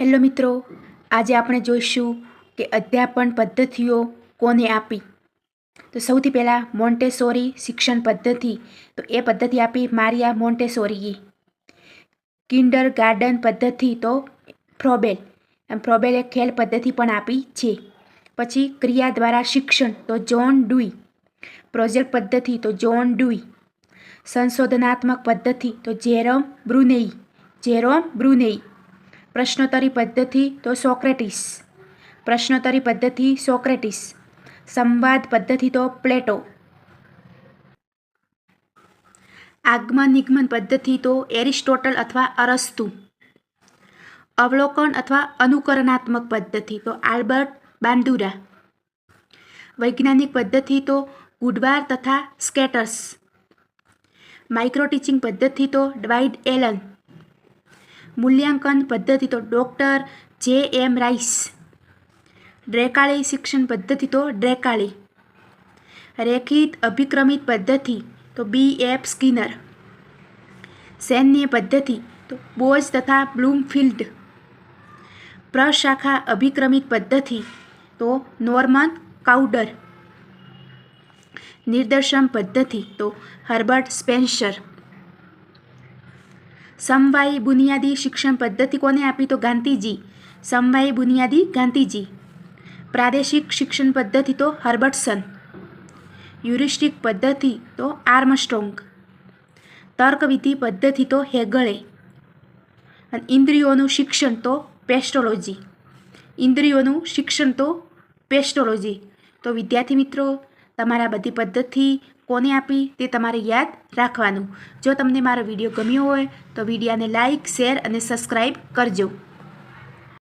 Hello મિત્રો, આજે આપણે જોઈશું કે અધ્યાપન પદ્ધતિઓ કોને આપી? તો સૌથી પહેલાં મોન્ટેસોરી શિક્ષણ પદ્ધતિ. તો એ પદ્ધતિ આપી મારિયા મોન્ટેસોરીએ. કિન્ડર ગાર્ડન પદ્ધતિ તો ફ્રોબેલ. એમ ફ્રોબેલે ખેલ પદ્ધતિ પણ આપી છે. પછી ક્રિયા દ્વારા શિક્ષણ તો જોન ડુઈ. પ્રોજેક્ટ પદ્ધતિ તો જોન ડુઈ. સંશોધનાત્મક પદ્ધતિ તો જેરોમ બ્રુનેઈ. જેરોમ બ્રુનેઈ. પ્રશ્નોત્તરી પદ્ધતિ તો સોક્રેટિસ. પ્રશ્નોત્તરી પદ્ધતિ સોક્રેટિસ. સંવાદ પદ્ધતિ તો પ્લેટો. આગમન નિગમન પદ્ધતિ તો એરિસ્ટોટલ અથવા અરસ્તુ. અવલોકન અથવા અનુકરણાત્મક પદ્ધતિ તો આલ્બર્ટ બાંદુરા. વૈજ્ઞાનિક પદ્ધતિ તો ગુડવાર તથા સ્કેટર્સ. માઇક્રો ટીચિંગ પદ્ધતિ તો ડવાઇડ એલન. મૂલ્યાંકન પદ્ધતિ તો ડૉક્ટર જે એમ રાઈસ. ડ્રેકાળી શિક્ષણ પદ્ધતિ તો ડ્રેકાળી રેખિત અભિક્રમિત પદ્ધતિ તો બી એફ સ્કિનર. સૈન્ય પદ્ધતિ તો બોઝ તથા બ્લૂમફિલ્ડ. પ્રશાખા અભિક્રમિત પદ્ધતિ તો નોર્મન કાઉડર. નિર્દેશન પદ્ધતિ તો હર્બર્ટ સ્પેન્સર. સમવાયી બુનિયાદી શિક્ષણ પદ્ધતિ કોને આપી તો ગાંધીજી? સમવાયી બુનિયાદી ગાંધીજી. પ્રાદેશિક શિક્ષણ પદ્ધતિ તો હર્બર્ટસન. યુરિસ્ટિક પદ્ધતિ તો આર્મસ્ટ્રોંગ. તર્કવિધિ પદ્ધતિ તો હેગળે અને ઇન્દ્રિયોનું શિક્ષણ તો પેસ્ટોલોજી ઇન્દ્રિયોનું શિક્ષણ તો પેસ્ટોલોજી તો વિદ્યાર્થી મિત્રો તમારા બધી પદ્ધતિ કોને આપી તે તમારે યાદ રાખવાનું. જો તમને મારો વીડિયો ગમ્યો હોય તો વિડીયાને લાઇક શેર અને સબસ્ક્રાઈબ કરજો.